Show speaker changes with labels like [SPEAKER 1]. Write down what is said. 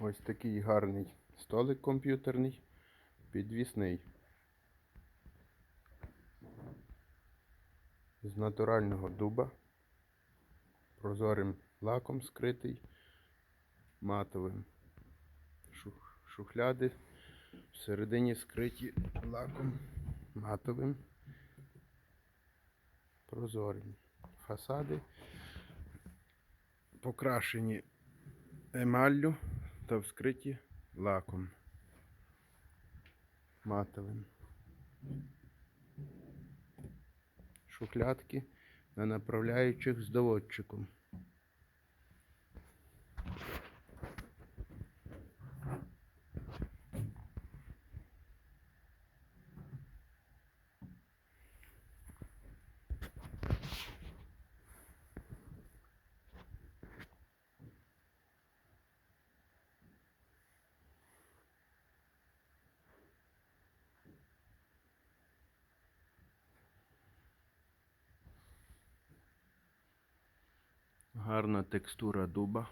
[SPEAKER 1] Ось такий гарний столик комп'ютерний, підвісний. З натурального дуба, прозорим лаком скритий, матовим. Шухляди всередині скриті лаком матовим, прозорим. Фасади покрашені емаллю та вскриті лаком матовим. Шухлядки на направляючих з доводчиком. Гарна текстура дуба.